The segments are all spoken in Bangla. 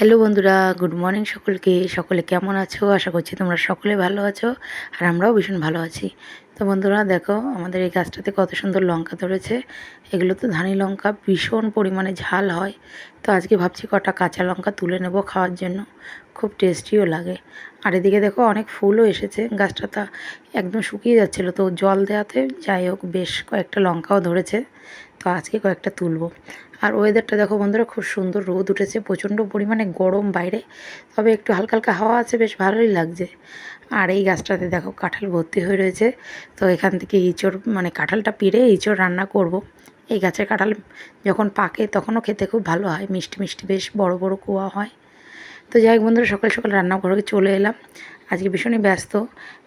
হ্যালো বন্ধুরা, গুড মর্নিং সকলকে। সকলে কেমন আছো? আশা করছি তোমরা সকলে ভালো আছো আর আমরাও ভীষণ ভালো আছি। তো বন্ধুরা দেখো, আমাদের এই গাছটাতে কত সুন্দর লঙ্কা ধরেছে। এগুলো তো ধানি লঙ্কা, ভীষণ পরিমাণে ঝাল হয়। তো আজকে ভাবছি কটা কাঁচা লঙ্কা তুলে নেব খাওয়ার জন্য। খুব টেস্টিও লাগে। আর এদিকে দেখো, অনেক ফুলও এসেছে। গাছটা তা একদম শুকিয়ে যাচ্ছিল। তো জল দেওয়াতে যাই হোক, বেশ কয়েকটা লঙ্কাও ধরেছে। তো আজকে কয়েকটা তুলবো। আর ওয়েদারটা দেখো বন্ধুরা, খুব সুন্দর রোদ উঠেছে। প্রচণ্ড পরিমাণে গরম বাইরে। তবে একটু হালকা হালকা হাওয়া আছে, বেশ ভালোই লাগছে। আর এই গাছটাতে দেখো কাঁঠাল ভর্তি হয়ে রয়েছে। তো এখান থেকে ইঁচড় মানে কাঁঠালটা পিড়ে ইঁচড় রান্না করব। এই গাছের কাঁঠাল যখন পাকে তখনও খেতে খুব ভালো হয়। মিষ্টি মিষ্টি বেশ বড় বড় কুয়া হয়। তো যাই হোক বন্ধুরা, সকাল সকাল রান্নাঘরে চলে এলাম। আজকে ভীষণই ব্যস্ত,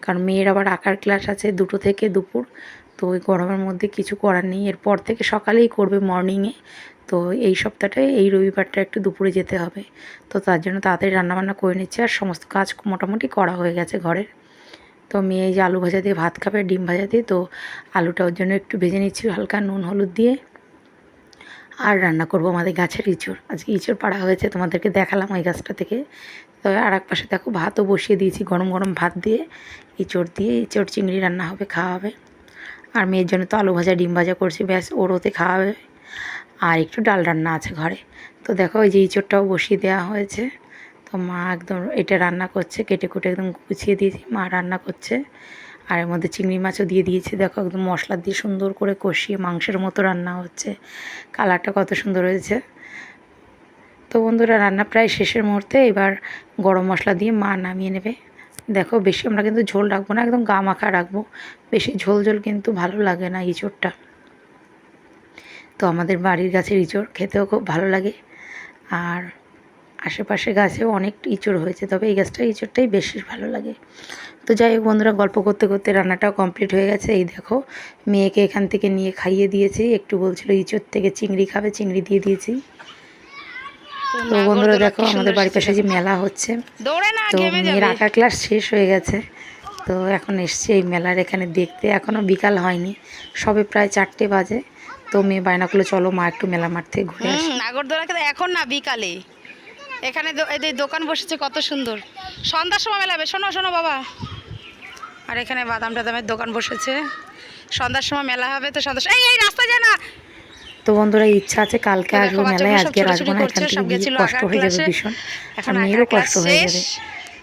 কারণ মেয়ের আবার আঁকার ক্লাস আছে দুটো থেকে দুপুর। তো ওই গরমের মধ্যে কিছু করার নেই। এরপর থেকে সকালেই করবে মর্নিংয়ে তো এই সপ্তাহটায় এই রবিবারটা একটু দুপুরে যেতে হবে। তো তার জন্য তাড়াতাড়ি রান্নাবান্না করে নিচ্ছে আর সমস্ত কাজ মোটামুটি করা হয়ে গেছে ঘরের। তো মেয়ে যে আলু ভাজা দিয়ে ভাত খাবে, ডিম ভাজা দিয়ে, তো আলুটা ওর জন্য একটু ভেজে নিচ্ছি হালকা নুন, হলুদ দিয়ে। আর রান্না করব আমাদের গাছের ইঁচড়। আজকে ইঁচড় পাড়া হয়েছে, তোমাদেরকে দেখালাম ওই গাছটা থেকে। তো আর এক পাশে দেখো ভাতও বসিয়ে দিয়েছি, গরম গরম ভাত দিয়ে। ইঁচড় দিয়ে ইঁচড় চিংড়ি রান্না হবে খাওয়া হবে আর মেয়ের জন্য তো আলু ভাজা, ডিম ভাজা করছি, ব্যাস, ওর ওতে খাওয়া হবে আর একটু ডাল রান্না আছে ঘরে। তো দেখো ওই যে ইঁচড়টাও বসিয়ে দেওয়া হয়েছে। তো মা একদম, এটা রান্না করছে, কেটে কুটে একদম গুছিয়ে দিয়েছি, মা রান্না করছে। আর এর মধ্যে চিংড়ি মাছও দিয়ে দিয়েছে। দেখো একদম মশলা দিয়ে সুন্দর করে কষিয়ে মাংসের মতো রান্না হচ্ছে। কালারটা কত সুন্দর হয়েছে। তো বন্ধুরা, রান্না প্রায় শেষের মুহূর্তে এবার গরম মশলা দিয়ে মা নামিয়ে নেবে। দেখো, বেশি আমরা কিন্তু ঝোল রাখব না, একদম গা মাখা রাখব। বেশি ঝোল ঝোল কিন্তু ভালো লাগে না ইঁচড়টা। তো আমাদের বাড়ির গাছের ইঁচড় খেতেও খুব ভালো লাগে। আর আশেপাশে গাছেও অনেক ইঁচড় হয়েছে তবে এই গাছটা ইঁচড়টাই বেশি ভালো লাগে। তো যাই হোক বন্ধুরা গল্প করতে করতে রান্নাটাও কমপ্লিট হয়ে গেছে। এই দেখো মেয়েকে এখান থেকে নিয়ে খাইয়ে দিয়েছি। একটু বলছিল ইঁচড় থেকে চিংড়ি খাবে চিংড়ি দিয়ে দিয়েছি। তো বন্ধুরা দেখো আমাদের বাড়ির পাশে যে মেলা হচ্ছে তো মেয়ের আঁকা ক্লাস শেষ হয়ে গেছে। তো এখন এসছে এই মেলার এখানে দেখতে এখনও বিকাল হয়নি সবে প্রায় চারটে বাজে। তো মেয়ে বায়না করল চলো মা একটু মেলা মাঠ থেকে ঘুরে আসি। নাগরদোলা কিন্তু এখন না বিকালে। এখানে এদের দোকান বসেছে কত সুন্দর। সন্ধ্যার সময় মেলাবে। শোনো শোনো বাবা। আর এখানে বাদাম টাদামের দোকান বসেছে। সন্ধ্যার সময় মেলা হবে তো সন্ধ্যা এই এই রাস্তা যায় না। তো বন্ধুরা ইচ্ছা আছে কালকে আসব মেলায় আজকে আসব না এখান করছে, থেকে কষ্ট হয়ে যাবে ভীষণ। এখন আর মেয়েরও কষ্ট হয়ে যাবে।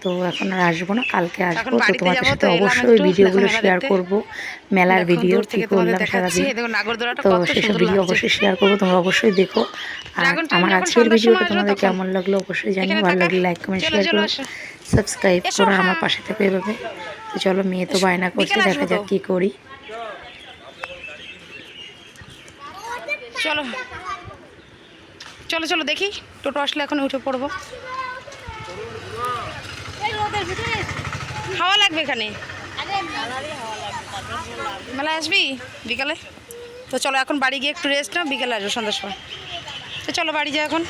তো এখন আর আসব না কালকে আসব তো তোমাদের সাথে অবশ্যই ভিডিওগুলো শেয়ার। করব মেলার ভিডিও দূর কি থেকে করলাম সারাদিন। তো সেসব ভিডিও অবশ্যই শেয়ার করব তোমরা অবশ্যই দেখো। আর আমার আজকের ভিডিওটা তোমাদের কেমন লাগল অবশ্যই জানিও এখানে ভালো? লাগলে লাইক কমেন্ট শেয়ার করো সাবস্ক্রাইব করো আমার। পাশে থেকে এভাবে। তো চলো মেয়ে তো বায়না করছে দেখা যাক কী করি। চলো চলো চলো দেখি টোটো আসলে এখন উঠে পড়ব। হাওয়া লাগবে এখানে? মেলায় আসবি বিকালে? তো চলো, এখন বাড়ি গিয়ে একটু রেস্ট নাও, বিকালে আসব সন্ধ্যার সময়। তো চলো, বাড়ি যাও এখন।